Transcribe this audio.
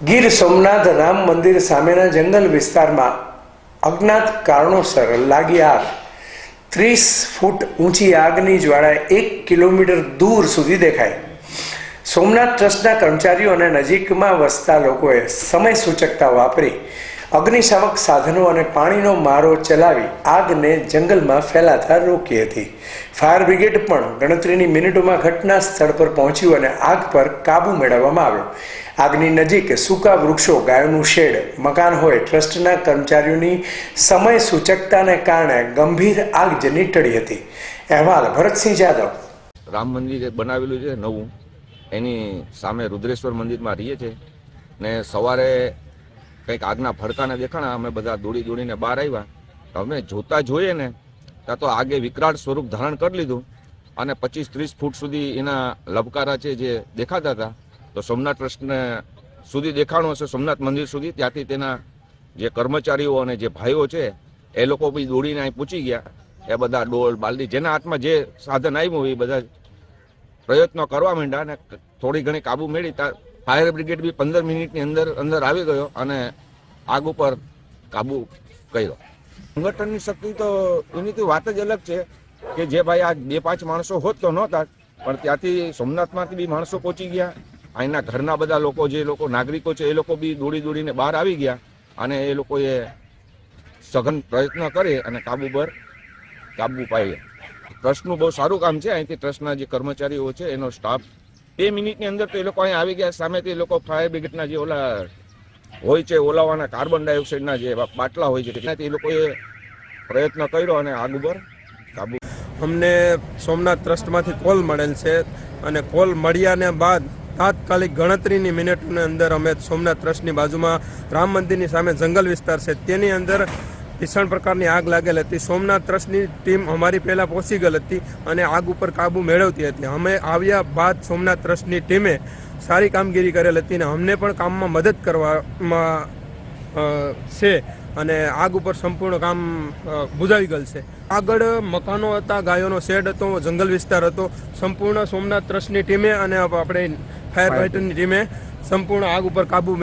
ગીર સોમનાથ રામ મંદિર સામેના જંગલ વિસ્તારમાં અજ્ઞાત કારણોસર લાગી આગ. ત્રીસ ફૂટ ઊંચી આગની જ્વાળા એક કિલોમીટર દૂર સુધી દેખાય સોમનાથ ટ્રસ્ટના કર્મચારીઓ અને નજીકમાં વસતા લોકોએ સમય સૂચકતા વાપરી અગ્નિશામક સાધનો અને પાણીનો મારો ચલાવી આગને જંગલમાં ફેલાતા રોકી હતી. ફાયર બ્રિગેડ પણ ગણતરીની મિનિટોમાં ઘટના સ્થળ પર પહોંચ્યું અને આગ પર કાબૂ મેળવવામાં આવ્યો. આગની નજીક સૂકા વૃક્ષો, ગાયોનું શેડ, મકાન હોય, ટ્રસ્ટના કર્મચારીઓની સમય સૂચકતાને કારણે ગંભીર આગ જેની ટળી હતી. અહેવાલ, ભરતસિંહ જાદવ. રામ મંદિર બનાવેલું છે નવું. એની સામે રુદ્રેશ્વર મંદિરમાં રહીએ છે ને સવારે કંઈક આગના ભડકાને દેખાણા, અમે બધા દોડી દોડીને બહાર આવ્યા. અમે જોતા જોઈએ ને, ત્યાં તો આગે વિકરાળ સ્વરૂપ ધારણ કરી લીધું. અને પચીસ ત્રીસ ફૂટ સુધી એના લબકારા છે જે દેખાતા હતા. તો સોમનાથ ટ્રસ્ટને સુધી દેખાણું હશે, સોમનાથ મંદિર સુધી. ત્યાંથી તેના જે કર્મચારીઓ અને જે ભાઈઓ છે, એ લોકો બી દોડીને અહીં પૂછી ગયા. એ બધા ડોલ બાલદી જેના હાથમાં જે સાધન આવ્યું એ બધા પ્રયત્નો કરવા માંડ્યા અને થોડી ઘણી કાબુ મેળવી. ત્યાં ફાયર બ્રિગેડ બી પંદર મિનિટની અંદર અંદર આવી ગયો અને આગ ઉપર કાબુ કર્યો. સંગઠનની શક્તિ તો એની તો વાત જ અલગ છે કે જે ભાઈ આ બે પાંચ માણસો હોત તો નહોતા, પણ ત્યાંથી સોમનાથમાંથી બી માણસો પહોંચી ગયા. અહીંના ઘરના બધા લોકો, જે લોકો નાગરિકો છે, એ લોકો બી દોડી દોડીને બહાર આવી ગયા અને એ લોકોએ સઘન પ્રયત્ન કરી અને કાબુ પર કાબુ પાડ્યા. ટ્રસ્ટનું બહુ સારું કામ છે. અહીંથી ટ્રસ્ટના જે કર્મચારીઓ છે, એનો સ્ટાફ બે મિનિટની અંદર તો એ લોકો અહીંયા આવી ગયા. સામેથી એ લોકો ફાયર બ્રિગેડના જે ઓલા હોય છે, ઓલાવાના કાર્બન ડાયોક્સાઇડના જે બાટલા હોય છે, તેનાથી એ લોકોએ પ્રયત્ન કર્યો અને આગ ઉપર કાબુ અમને સોમનાથ ટ્રસ્ટમાંથી કોલ મળેલ છે અને કોલ મળ્યાને બાદ તાત્કાલિક ગણતરીની મિનિટની અંદર અમે સોમનાથ ટ્રસ્ટની બાજુમાં રામ મંદિરની સામે જંગલ વિસ્તાર છે. તેની અંદર ભીષણ પ્રકારની આગ લાગેલ હતી. સોમનાથ ટ્રસ્ટની ટીમ અમારી પહેલાં પહોંચી ગયેલ હતી અને આગ ઉપર કાબુ મેળવતી હતી. અમે આવ્યા બાદ સોમનાથ ટ્રસ્ટની ટીમે સારી કામગીરી કરેલ હતી અને અમને પણ કામમાં મદદ કરવામાં છે અને આગ ઉપર સંપૂર્ણ કામ બુજાવી ગયેલ છે. આગળ મકાનો હતા, ગાયોનો શેડ હતો, જંગલ વિસ્તાર હતો. સંપૂર્ણ સોમનાથ ટ્રસ્ટની ટીમે અને આપણે ફાયર ફાઇટરની ટીમે સંપૂર્ણ આગ ઉપર કાબુ